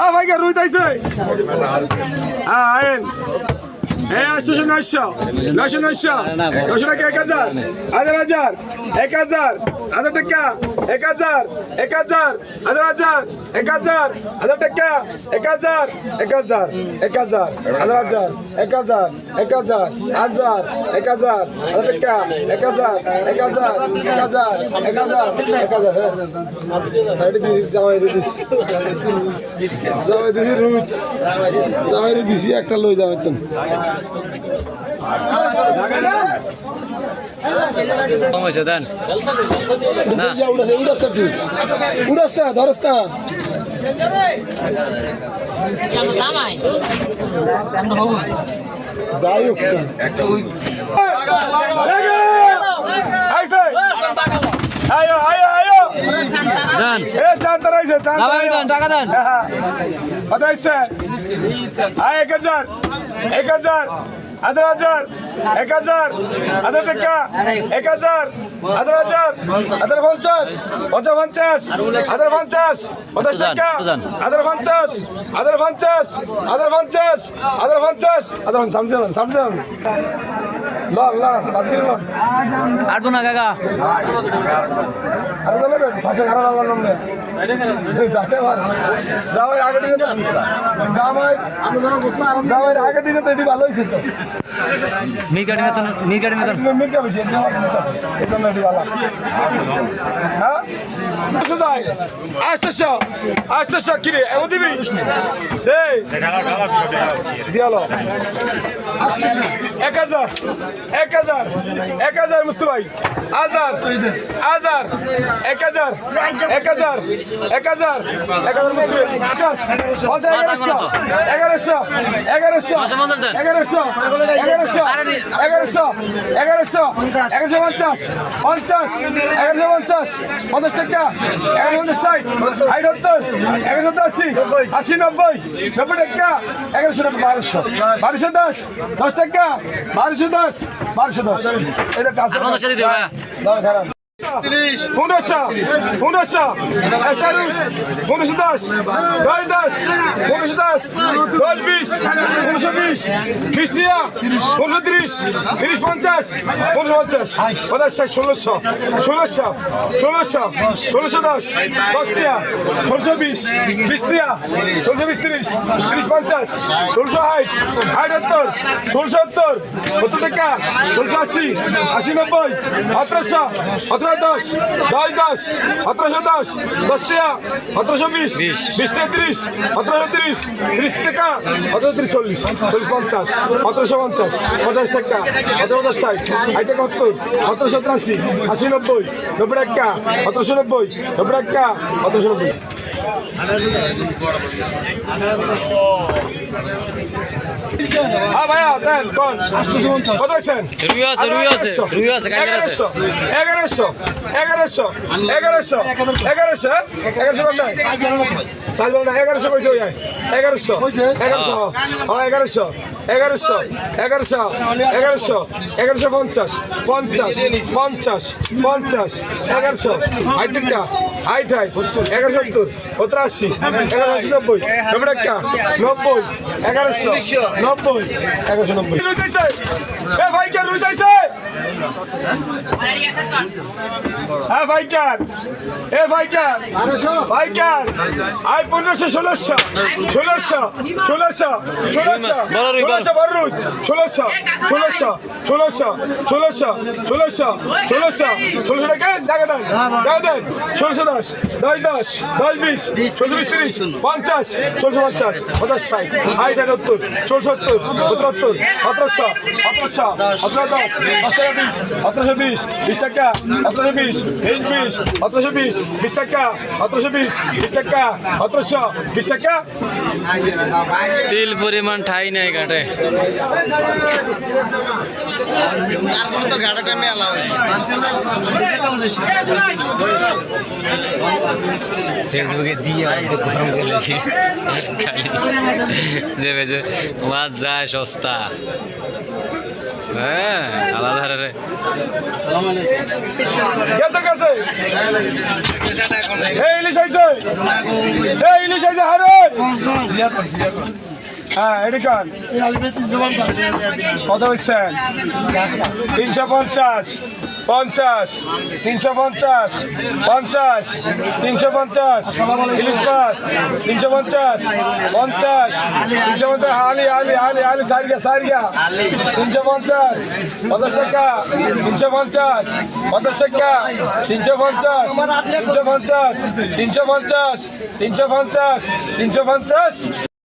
হ্যাঁ ভাই কে রুই হ্যাঁ এই নয়শো নয়শো নয়শো নয়শো টাকা এক হাজার হাজার হাজার এক হাজার হাজার টাকা এক হাজার এক হাজার হাজার হাজার এক হাজার হাজার টাকা এক হাজার এক হাজার এক হাজার হাজার হাজার এক হাজার এক হাজার হাজার এক হাজার হাজার টাকা এক হাজার এক হাজার এক হাজার এক হাজার এক হাজার হ্যাঁ জামাই দিছি জামাই দিছি রুট জামাই দিছি একটা লই যাবে তুমি কম হয়েছে দেন। না। উড়াস্তা ধরস্তা যাই হোক আয়ো আয়ো আয়ো দেন এ টাকা দেন। এক হাজার এক হাজার হাজার হাজার এক হাজার হাজার টাকা এক হাজার হাজার হাজার হাজার পঞ্চাশ পঞ্চাশ পঞ্চাশ হাজার পঞ্চাশ পঞ্চাশ টাকা। হাজার পঞ্চাশ হাজার পঞ্চাশ হাজার পঞ্চাশ হাজার পঞ্চাশ পঞ্চাশ সামনে যান সামনে আজকে লন আটবো না কাকা। আরে যাবে ভাষা খারাপ আল্লাহর নাম যাওয়ার আগে দিনে তো জামাই জামাই আগে দিনে তো এটি ভালো হয়েছে তো। বেশি এটি আছে হ্যাঁ? এমন দিবি? এই। দিয়ালো। মুস্তু ভাই। হাজার হাজার মুস্তু এগারোশো এগারোশো এগারোশো। এগারোশো এগারোশো এগারোশো পঞ্চাশ পঞ্চাশ এগারোশো পঞ্চাশ পঞ্চাশ টাকা এগারো পঞ্চাশ ষাট ষাট সত্তর এগারোশো আশি আশি নব্বই নব্বই টাকা এগারোশো টাকা বারোশো বারোশো দশ দশ টাকা বারোশো দশ বারোশো দশ। এটা কাজ পনেরোশো পনেরোশো পনেরোশো দশ দশ দশ, পনেরোশো দশ দশ বিশ, পনেরোশো বিশ বিশ টিয়া পনেরোশো তিরিশ তিরিশ পঞ্চাশ পনেরোশো পঞ্চাশ পঞ্চাশ ষাট, ষোলোশো ষোলোশো ষোলোশো ষোলোশো দশ দশ টিয়া ষোলোশো বিশ বিশ টিয়া ষোলোশো বিশ তিরিশ তিরিশ পঞ্চাশ, ষোলোশো ষাট ষাট সত্তর, ষোলোশো সত্তর সত্তর টাকা, ষোলোশো আশি আশি নব্বই, সতেরোশো সতেরো দশ দশ দশ সতেরোশো দশ দশ টাকা সতেরোশো বিশ বিশ। টাকা তিরিশ সতেরোশো তিরিশ তিরিশ টাকা সতেরো তিরিশ চল্লিশ চল্লিশ পঞ্চাশ সতেরোশো পঞ্চাশ পঞ্চাশ টাকা সতেরো পঞ্চাশ ষাট ষাট টাকা সত্তর সতেরোশো সত্তর আশি আশি নব্বই নব্বই টাকা সতেরোশো নব্বই নব্বই টাকা সতেরোশো নব্বই। হ্যাঁ ভাইয়া দেন কোন কত আছেন? রুই আছে রুই আছে রুই আছে এগারোশো এগারোশো এগারোশো এগারোশো এগারোশো এগারোশো কোনটা সাইজ বলো না এগারোশো কইছে ওই এগারোশো এগারোশো হ্যাঁ। এগারোশো এগারোশো এগারোশো এগারোশো এগারোশো পঞ্চাশ পঞ্চাশ পঞ্চাশ পঞ্চাশ এগারোশো। টাকা আট আট এগারোশো সত্তর সত্তর আশি এগারোশো নব্বই নব্বই নব্বই নব্বই। এগারোশো নব্বই। রুইতেছে এ ভাই কে রুইতেছে হ্যাঁ ভাইকার এ ভাইকার ভাইকার আয় পনেরোশো ষোলোশো ষোলোশো ষোলোশো ষোলোশো। ষোলোশো বড় রুই ষোলোশো ষোলোশো ষোলোশো ষোলোশো ষোলোশো ষোলোশো ষোলোশো টাকা জায়গা দেন জায়গা দেন। ষোলোশো দশ দশ দশ দশ বিশ ষোলো বিশ তিরিশ পঞ্চাশ ষোলোশো পঞ্চাশ পঞ্চাশ ষাট। আট আট সত্তর ষোলো সত্তর সত্তর সতেরোশো সতেরোশো সতেরো দশ সতেরো বিশ সতেরোশো বিশ বিশ টাকা সতেরোশো বিশ বিশ বিশ সতেরোশো বিশ বিশ টাকা সতেরোশো বিশ বিশ টাকা সতেরোশো বিশ টাকা। তিল পরিমাণ ঠাই নাই ঘাটে। তারপরে তো গাড়াটা মেলা হয়েছে। ফেসবুকে দিয়ে যে বেজে মাছ যায় সস্তা। হ্যাঁ আলাদা রে হ্যাঁ কত হচ্ছেন তিনশো পঞ্চাশ। পঞ্চাশ তিনশো পঞ্চাশ পঞ্চাশ তিনশো পঞ্চাশ ইলিশ মাছ তিনশো পঞ্চাশ পঞ্চাশ তিনশো পঞ্চাশ আলি আলি আলি আলি সারিগা সারিগা তিনশো পঞ্চাশ পঞ্চাশ টাকা তিনশো পঞ্চাশ পঞ্চাশ টাকা তিনশো পঞ্চাশ তিনশো পঞ্চাশ তিনশো পঞ্চাশ তিনশো পঞ্চাশ তিনশো পঞ্চাশ